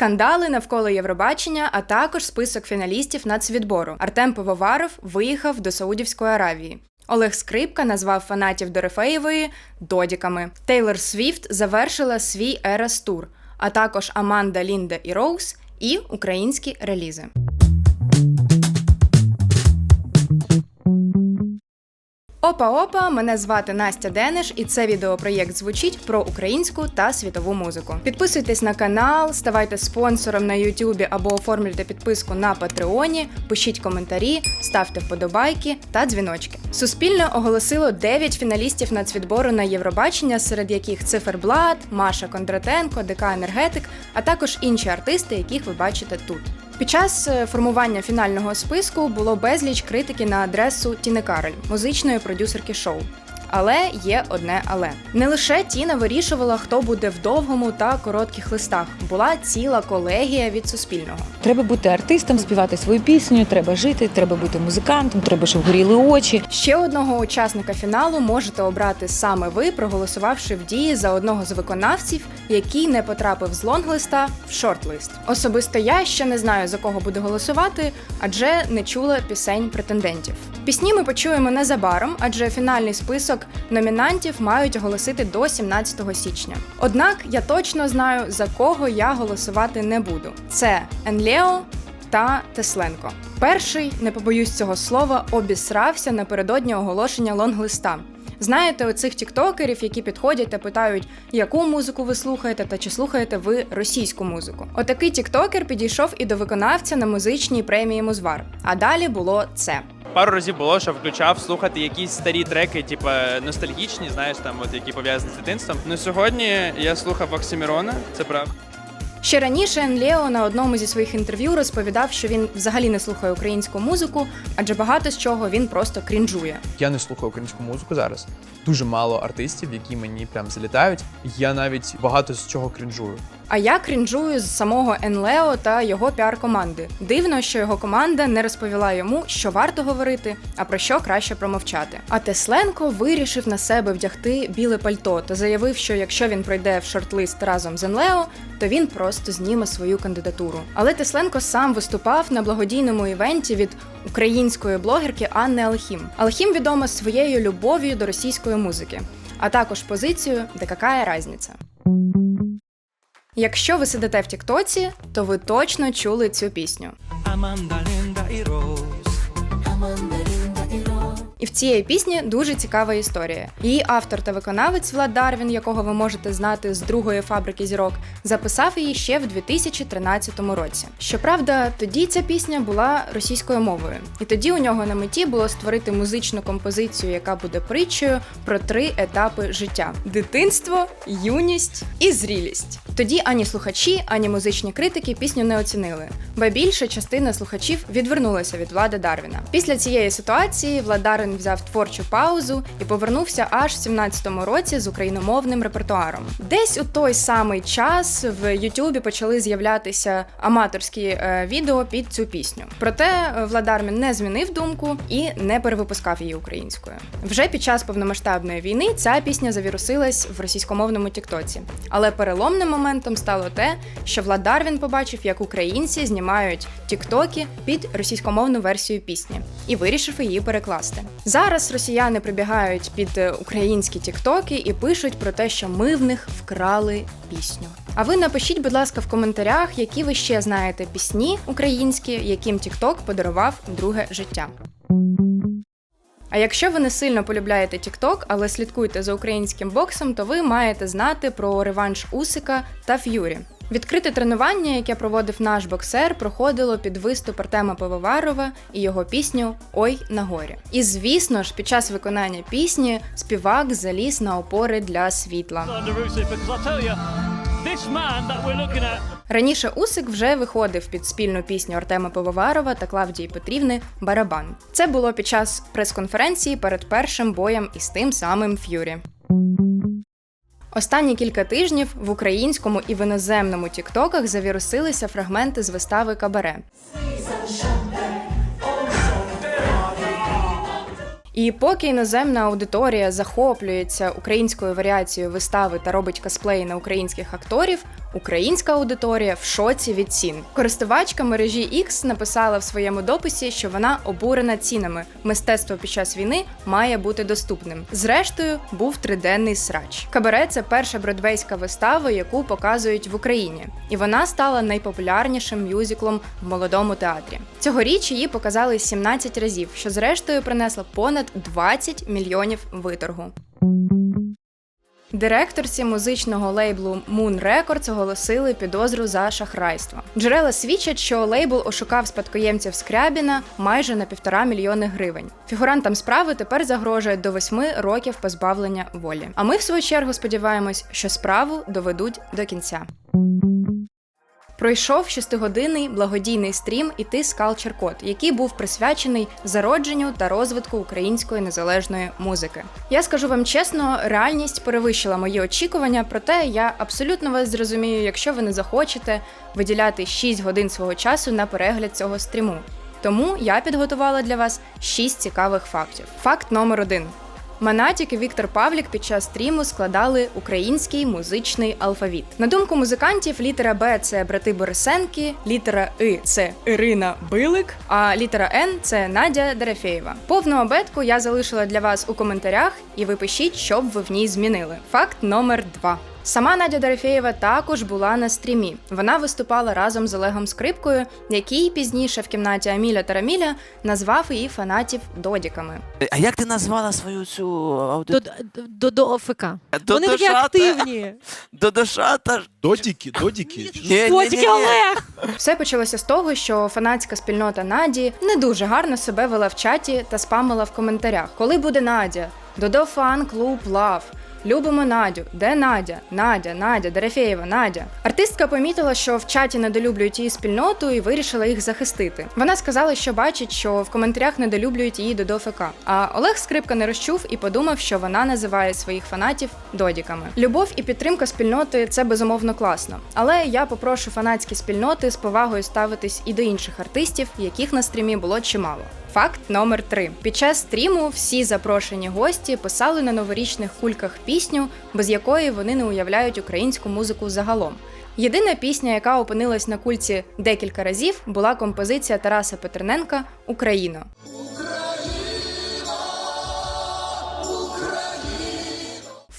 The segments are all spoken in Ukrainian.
скандали навколо Євробачення, а також список фіналістів нацвідбору. Артем Пивоваров виїхав до Саудівської Аравії. Олег Скрипка назвав фанатів Дорефеєвої додіками. Тейлор Свіфт завершила свій Ерас Тур, а також Аманда, Лінда і Роуз і українські релізи. Опа-опа, мене звати Настя Дениш, і це відеопроєкт звучить про українську та світову музику. Підписуйтесь на канал, ставайте спонсором на Ютубі або оформлюйте підписку на Патреоні, пишіть коментарі, ставте вподобайки та дзвіночки. Суспільне оголосило 9 фіналістів нацвідбору на Євробачення, серед яких Циферблат, Маша Кондратенко, ДК Енергетик, а також інші артисти, яких ви бачите тут. Під час е, формування фінального списку було безліч критики на адресу Тіни Карель, музичної продюсерки шоу. Але є одне але не лише Тіна вирішувала, хто буде в довгому та коротких листах. Була ціла колегія від Суспільного. Треба бути артистом, співати свою пісню, треба жити, треба бути музикантом, треба, щоб горіли очі. Ще одного учасника фіналу можете обрати саме ви, проголосувавши в дії за одного з виконавців, який не потрапив з лонглиста в шортлист. Особисто я ще не знаю за кого буду голосувати, адже не чула пісень претендентів. Пісні ми почуємо незабаром, адже фінальний список номінантів мають оголосити до 17 січня. Однак я точно знаю за кого я голосувати не буду. Це Енлео та Тесленко. Перший, не побоюсь цього слова, обісрався напередодні оголошення лонглиста. Знаєте, оцих тіктокерів, які підходять та питають, яку музику ви слухаєте та чи слухаєте ви російську музику. Отакий тіктокер підійшов і до виконавця на музичній премії Музвар. А далі було це. Пару разів було, що включав слухати якісь старі треки, типу ностальгічні, знаєш, там от які пов'язані з дитинством. Ну сьогодні я слухав Оксимірона, це правда. Ще раніше Енлео на одному зі своїх інтерв'ю розповідав, що він взагалі не слухає українську музику, адже багато з чого він просто крінжує. Я не слухаю українську музику зараз. Дуже мало артистів, які мені прям залітають. Я навіть багато з чого крінжую. А я крінжую з самого Енлео та його піар-команди. Дивно, що його команда не розповіла йому, що варто говорити, а про що краще промовчати. А Тесленко вирішив на себе вдягти біле пальто та заявив, що якщо він пройде в шорт-лист разом з Енлео, то він просто зніме свою кандидатуру. Але Тесленко сам виступав на благодійному івенті від української блогерки Анни Алхім. Алхім відома своєю любов'ю до російської музики, а також позицією «Да какая разниця?». Якщо ви сидите в Тіктоці, то ви точно чули цю пісню. Amanda, Linda і Rose. І в цієї пісні дуже цікава історія. Її автор та виконавець Влад Дарвін, якого ви можете знати з другої фабрики зірок, записав її ще в 2013 році. Щоправда, тоді ця пісня була російською мовою, і тоді у нього на меті було створити музичну композицію, яка буде притчею про три етапи життя: дитинство, юність і зрілість. Тоді ані слухачі, ані музичні критики пісню не оцінили, бо більша частина слухачів відвернулася від влади Дарвіна. Після цієї ситуації Влад Дарвін взяв творчу паузу і повернувся аж в 17-му році з україномовним репертуаром. Десь у той самий час в Ютубі почали з'являтися аматорські е, відео під цю пісню. Проте е, Влад не змінив думку і не перевипускав її українською. Вже під час повномасштабної війни ця пісня завірусилась в російськомовному Тіктоці. Але переломним моментом стало те, що Влад Дарвін побачив, як українці знімають тіктоки під російськомовну версію пісні, і вирішив її перекласти. Зараз росіяни прибігають під е, українські тіктоки і пишуть про те, що ми в них вкрали пісню. А ви напишіть, будь ласка, в коментарях, які ви ще знаєте пісні українські, яким тікток подарував друге життя. А якщо ви не сильно полюбляєте TikTok, але слідкуєте за українським боксом, то ви маєте знати про реванш Усика та Ф'юрі. Відкрите тренування, яке проводив наш боксер, проходило під виступ Артема Пивоварова і його пісню Ой на горі. І звісно ж, під час виконання пісні співак заліз на опори для світла. Раніше Усик вже виходив під спільну пісню Артема Пивоварова та Клавдії Петрівни Барабан. Це було під час прес-конференції перед першим боєм із тим самим Ф'юрі. Останні кілька тижнів в українському і в іноземному тіктоках завірусилися фрагменти з вистави Кабаре. І поки іноземна аудиторія захоплюється українською варіацією вистави та робить косплеї на українських акторів, Українська аудиторія в шоці від цін. Користувачка мережі X написала в своєму дописі, що вона обурена цінами. Мистецтво під час війни має бути доступним. Зрештою, був триденний срач. Кабаре це перша бродвейська вистава, яку показують в Україні, і вона стала найпопулярнішим мюзиклом в молодому театрі. Цьогоріч її показали 17 разів, що зрештою принесло понад 20 мільйонів виторгу. Директорці музичного лейблу Moon Records оголосили підозру за шахрайство. Джерела свідчать, що лейбл ошукав спадкоємців Скрябіна майже на півтора мільйони гривень. Фігурантам справи тепер загрожує до восьми років позбавлення волі. А ми, в свою чергу, сподіваємось, що справу доведуть до кінця. Пройшов шестигодинний благодійний стрім «Іти з Culture Code», який був присвячений зародженню та розвитку української незалежної музики. Я скажу вам чесно, реальність перевищила мої очікування, проте я абсолютно вас зрозумію, якщо ви не захочете виділяти 6 годин свого часу на перегляд цього стріму. Тому я підготувала для вас 6 цікавих фактів. Факт номер один. Манатік і Віктор Павлік під час стріму складали український музичний алфавіт. На думку музикантів, літера Б це брати Борисенки, літера И це Ірина Билик, а літера Н це Надя Дерефєєва. Повну абетку я залишила для вас у коментарях, і ви пишіть, що б ви в ній змінили. Факт номер два. Сама Надя Дорофєєва також була на стрімі. Вона виступала разом з Олегом Скрипкою, який пізніше в кімнаті Аміля Тараміля назвав її фанатів додіками. А як ти назвала свою цю До, аудиторію? до, до ОФК. До Вони такі активні. Додошата? Додіки, додіки. Ні. Олег? Все почалося з того, що фанатська спільнота Наді не дуже гарно себе вела в чаті та спамила в коментарях. Коли буде Надя? Додо фан клуб лав. Любимо Надю. Де Надя? Надя, Надя, Дерефєєва, Надя. Артистка помітила, що в чаті недолюблюють її спільноту і вирішила їх захистити. Вона сказала, що бачить, що в коментарях недолюблюють її ФК. А Олег Скрипка не розчув і подумав, що вона називає своїх фанатів додіками. Любов і підтримка спільноти це безумовно класно. Але я попрошу фанатські спільноти з повагою ставитись і до інших артистів, яких на стрімі було чимало. Факт номер 3 Під час стріму всі запрошені гості писали на новорічних кульках пісню, без якої вони не уявляють українську музику загалом. Єдина пісня, яка опинилась на кульці декілька разів, була композиція Тараса Петерненка Україно.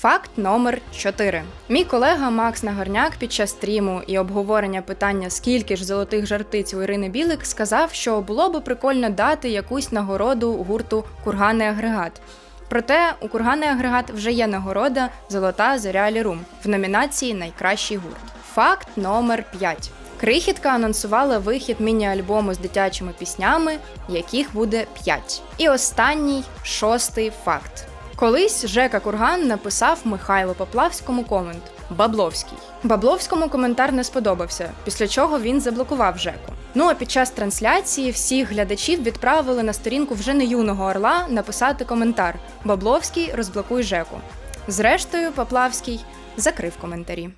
Факт номер 4. Мій колега Макс Нагорняк під час стріму і обговорення питання, скільки ж золотих жартиць у Ірини Білик, сказав, що було би прикольно дати якусь нагороду гурту Курганний агрегат. Проте у Курганний агрегат вже є нагорода Золота зоря Лірум в номінації Найкращий гурт. Факт номер 5. Крихітка анонсувала вихід міні-альбому з дитячими піснями, яких буде 5. І останній шостий факт. Колись Жека Курган написав Михайлу Поплавському комент Бабловський. Бабловському коментар не сподобався, після чого він заблокував Жеку. Ну а під час трансляції всіх глядачів відправили на сторінку вже не юного орла написати коментар Бабловський розблокуй Жеку. Зрештою, Поплавський закрив коментарі.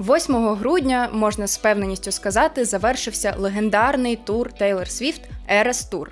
8 грудня можна з впевненістю сказати, завершився легендарний тур Taylor Swift Eras Tour.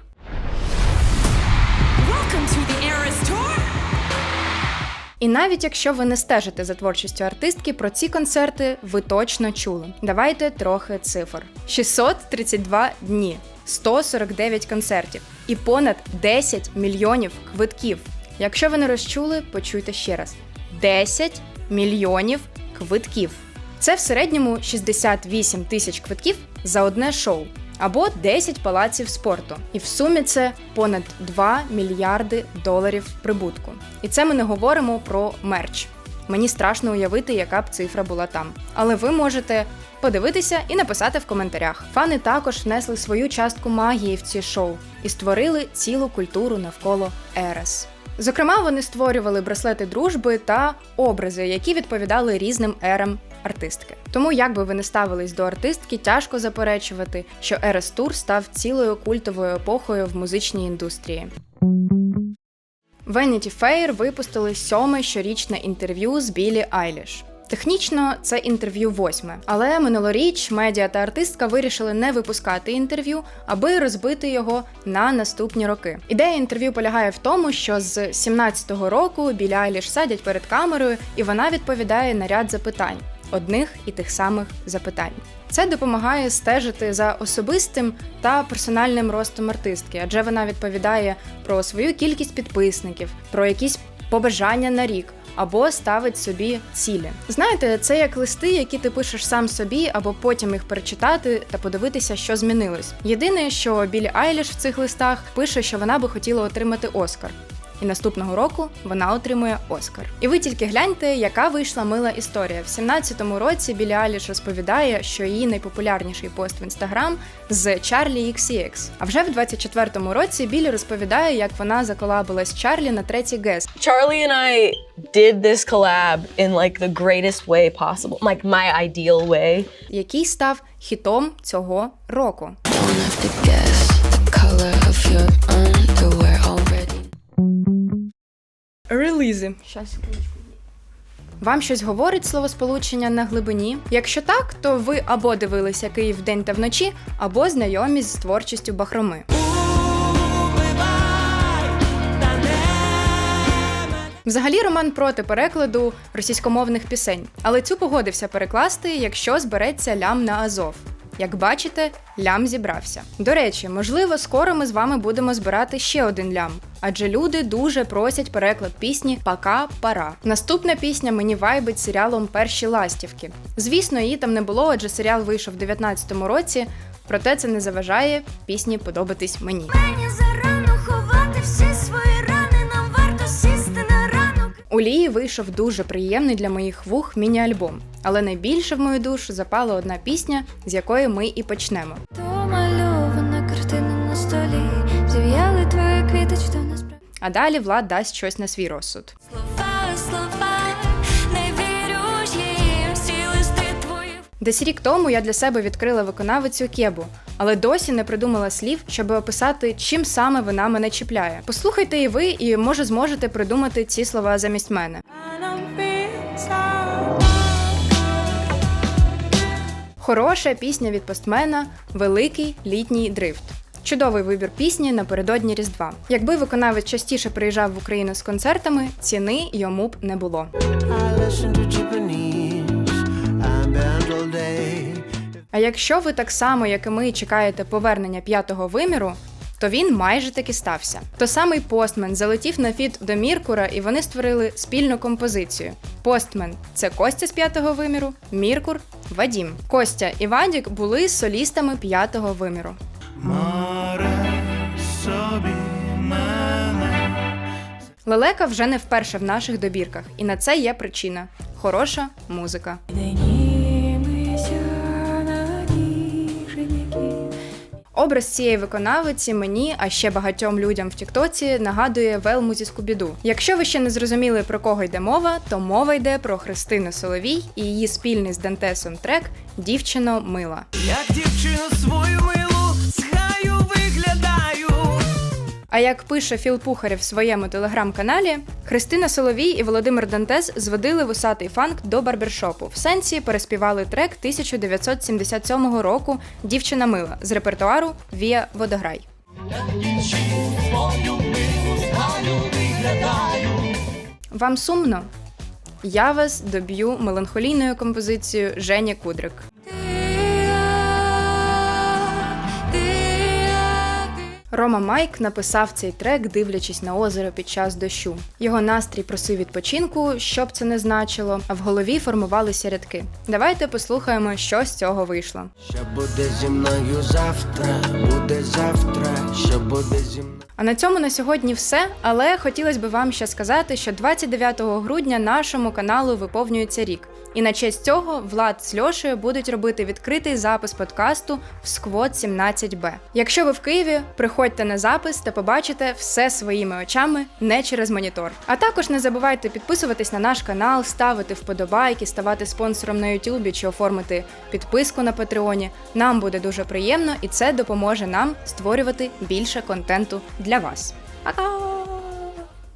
І навіть якщо ви не стежите за творчістю артистки, про ці концерти ви точно чули. Давайте трохи цифр: 632 дні, 149 концертів і понад 10 мільйонів квитків. Якщо ви не розчули, почуйте ще раз: 10 мільйонів квитків. Це в середньому 68 тисяч квитків за одне шоу або 10 палаців спорту. І в сумі це понад 2 мільярди доларів прибутку. І це ми не говоримо про мерч. Мені страшно уявити, яка б цифра була там. Але ви можете подивитися і написати в коментарях. Фани також внесли свою частку магії в ці шоу і створили цілу культуру навколо Ерес. Зокрема, вони створювали браслети дружби та образи, які відповідали різним ерам артистки. Тому, як би ви не ставились до артистки, тяжко заперечувати, що Ерес Тур став цілою культовою епохою в музичній індустрії. Vanity Fair випустили сьоме щорічне інтерв'ю з Білі Айліш. Технічно це інтерв'ю восьме, але минулоріч медіа та артистка вирішили не випускати інтерв'ю, аби розбити його на наступні роки. Ідея інтерв'ю полягає в тому, що з 17-го року Білі Айліш садять перед камерою, і вона відповідає на ряд запитань. Одних і тих самих запитань. Це допомагає стежити за особистим та персональним ростом артистки, адже вона відповідає про свою кількість підписників, про якісь побажання на рік. Або ставить собі цілі. Знаєте, це як листи, які ти пишеш сам собі, або потім їх перечитати та подивитися, що змінилось. Єдине, що Білі Айліш в цих листах пише, що вона би хотіла отримати Оскар. І наступного року вона отримує Оскар. І ви тільки гляньте, яка вийшла мила історія. В 17-му році Білі Айліш розповідає, що її найпопулярніший пост в інстаграм з Чарлі XCX. А вже в 24-му році Білі розповідає, як вона заколабилась з Чарлі на третій гест. Charlie and I did this collab in like the greatest way possible, like my ideal way. який став хітом цього року. Don't have to guess the color of your underwear Релізи. Вам щось говорить словосполучення на глибині? Якщо так, то ви або дивилися Київ вдень та вночі, або знайомі з творчістю Бахроми. Взагалі роман проти перекладу російськомовних пісень, але цю погодився перекласти, якщо збереться лям на Азов. Як бачите, лям зібрався. До речі, можливо, скоро ми з вами будемо збирати ще один лям, адже люди дуже просять переклад пісні Пока пора. Наступна пісня мені вайбить серіалом Перші ластівки. Звісно, її там не було, адже серіал вийшов в 19-му році, проте це не заважає пісні подобатись мені. Мені зарано ховати всі свої У Лії вийшов дуже приємний для моїх вух міні-альбом. Але найбільше в мою душу запала одна пісня, з якої ми і почнемо. То мальована картина на столі, зів'яли твої квіточки насправді. А далі Влад дасть щось на свій розсуд. Слова, слова, не вірю їм, всі листи твої. Десь рік тому я для себе відкрила виконавицю Кебу, але досі не придумала слів, щоб описати, чим саме вона мене чіпляє. Послухайте і ви, і може зможете придумати ці слова замість мене. Хороша пісня від постмена Великий літній дрифт. Чудовий вибір пісні напередодні Різдва. Якби виконавець частіше приїжджав в Україну з концертами, ціни йому б не було. I А якщо ви так само, як і ми, чекаєте повернення п'ятого виміру, то він майже таки стався. То самий постмен залетів на фіт до Міркура, і вони створили спільну композицію. Постмен це Костя з п'ятого виміру, Міркур Вадім. Костя і Вадік були солістами п'ятого виміру. Море собі мене. Лелека вже не вперше в наших добірках, і на це є причина хороша музика. Образ цієї виконавиці мені, а ще багатьом людям в Тіктоці нагадує велму зі Скубіду. Якщо ви ще не зрозуміли про кого йде мова, то мова йде про Христину Соловій і її спільний з Дантесом трек Дівчино мила. Як дівчину свою милу, А як пише Філ Пухарєв в своєму телеграм-каналі, Христина Соловій і Володимир Дантес зводили вусатий фанк до барбершопу. В сенсі переспівали трек 1977 року Дівчина мила з репертуару Вія Водограй. Вам сумно? Я вас доб'ю меланхолійною композицією Жені Кудрик. Рома Майк написав цей трек, дивлячись на озеро під час дощу. Його настрій просив відпочинку, що б це не значило, а в голові формувалися рядки. Давайте послухаємо, що з цього вийшло. Що буде зі мною завтра, буде завтра, що буде зі мною. А на цьому на сьогодні все. Але хотілося б вам ще сказати, що 29 грудня нашому каналу виповнюється рік. І на честь цього Влад з Льошею будуть робити відкритий запис подкасту в Сквот 17Б. Якщо ви в Києві, приходьте на запис та побачите все своїми очами, не через монітор. А також не забувайте підписуватись на наш канал, ставити вподобайки, ставати спонсором на Ютубі чи оформити підписку на Патреоні. Нам буде дуже приємно і це допоможе нам створювати більше контенту для вас. Пока!